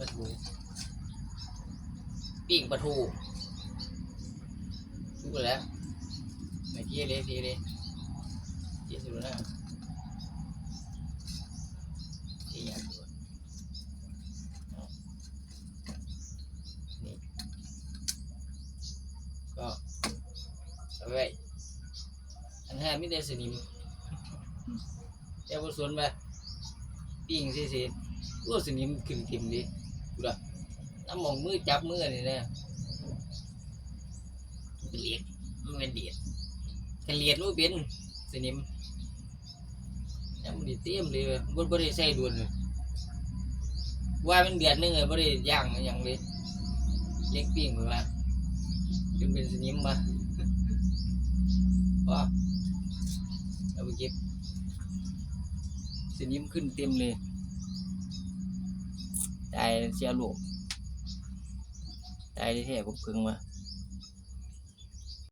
ปิ้งปลาทูทุกแล้วไม่เกี้ยเลยทีเลยเกี้ยสุดแล้วเกี้ยอย่างสุดนี่ก็เอาไว้อันห้าไม่ได้สนิมแต่บนสวนไปปิ้งสิสิก็สนิมขึ้นทิมดิ ดูละน้ำมองมือจับมือนี่นะเลียดมันเป็นเดียดกันเลียดมันเป็นสนิมยังไม่ได้เตรียมเลยบนบริใส่ด่วนเลยว่ามันเดือดนึงเลยบริย่างอย่างเลยเล็กปิ้งไปว่าจนเป็นสนิมมาว่าเอาไปเก็บสนิมขึ้นเต็มเลย ตายเสียลูกตายที่แท้ผมเพิ่งมา